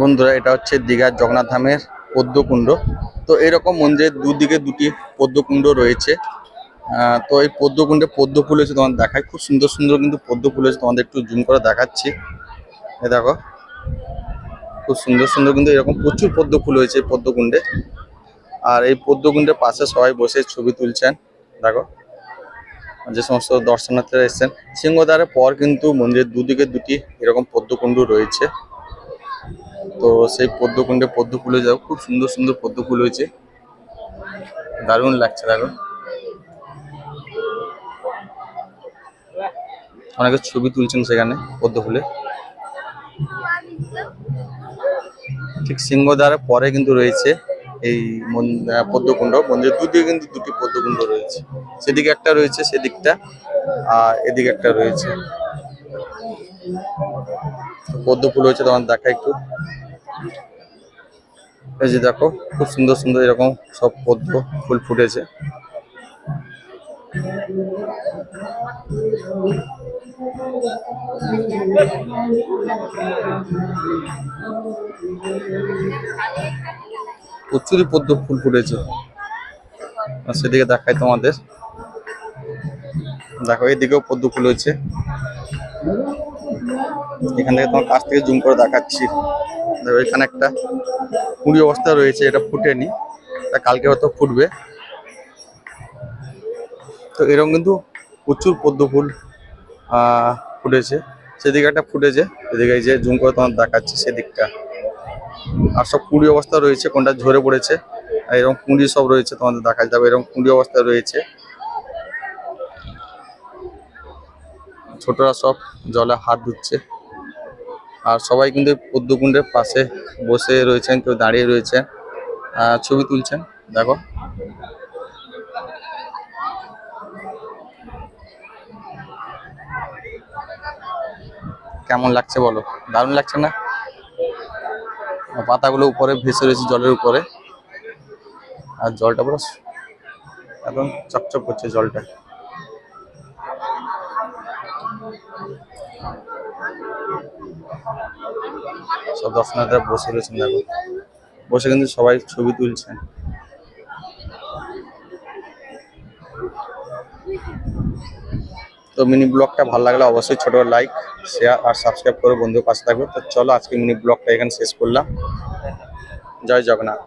বন্ধুরা, এটা হচ্ছে দীঘার জগন্নাথ ধামের পদ্মকুণ্ড। তো এরকম মন্দিরের দুদিকে দুটি পদ্মকুণ্ড রয়েছে। তো এই পদ্মকুণ্ডে পদ্ম ফুল হয়েছে তোমাদের দেখায় খুব সুন্দর সুন্দর কিন্তু পদ্ম ফুল হয়েছে তোমাদের একটু জুম করে দেখাচ্ছি। এ দেখো, খুব সুন্দর সুন্দর কিন্তু এরকম প্রচুর পদ্ম ফুল হয়েছে এই পদ্মকুণ্ডে। আর এই পদ্মকুণ্ডের পাশে সবাই বসে ছবি তুলছেন। দেখো, যে সমস্ত দর্শনার্থীরা এসেছেন। সিংহদ্বারের পর কিন্তু মন্দিরের দুদিকে দুটি এরকম পদ্মকুণ্ড রয়েছে। তো সেই পদ্মকুণ্ডে পদ্ম ফুলে যাও খুব সুন্দর সুন্দর পদ্ম ফুল হয়েছে। দারুণ লাগছে দেখো অনেকে ছবি তুলছেন সেখানে পদ্ম ফুলে ঠিক সিংহদ্বারের পরে কিন্তু রয়েছে এই পদ্মকুণ্ড। মন্দিরের দুদিকে কিন্তু দুটি পদ্মকুণ্ড রয়েছে। সেদিকে একটা রয়েছে সেদিকটা, আর এদিকে একটা রয়েছে পদ্ম ফুল হয়েছে, তোমার দেখা একটু। এই যে দেখো, খুব সুন্দর সুন্দর এরকম সব পদ্ম ফুল ফুটেছে। প্রচুরই পদ্ম ফুল ফুটেছে। সেদিকে দেখাই তোমাদের। দেখো, এদিকেও পদ্ম ফুল হয়েছে। এখান থেকে তোমার কাছ থেকে জুম করে দেখাচ্ছি। দেখো, এখানে একটা কুড়ি অবস্থা রয়েছে, এটা ফুটেনি। তা কালকে হয়তো ফুটবে। তো এরকম কিন্তু প্রচুর পদ্ম ফুল ফুটেছে। সেদিকে একটা ফুটেছে, এদিকে যে জুম করে তোমার দেখাচ্ছি সেদিকটা। আর সব কুড়ি অবস্থা রয়েছে, কোনটা ঝরে পড়েছে, আর এরকম কুঁড়ি সব রয়েছে তোমাদের দেখা যাবে এরকম কুঁড়ি অবস্থা রয়েছে। ছোটরা সব জলে হাত ধুচ্ছে। আর সবাই কিন্তু পদ্মকুণ্ডের পাশে বসে রয়েছেন কেউ দাঁড়িয়ে রয়েছেন আহ, ছবি তুলছেন। দেখো। কেমন লাগছে বলো? দারুণ লাগছে না? পাতাগুলো উপরে ভেসে রয়েছে জলের উপরে। আর জলটা পুরো একদম চকচক করছে জলটা। সব দর্শনার্থীরা বসে রয়েছেন, দেখো। বসে কিন্তু সবাই ছবি তুলছেন। তো মিনি ব্লগটা ভালো লাগলে অবশ্যই ছোট লাইক শেয়ার আর সাবস্ক্রাইব করে বন্ধু পাশে থাকবে। তো চলো আজকে মিনি ব্লগটা এখানে শেষ করলাম। জয় জগন্নাথ।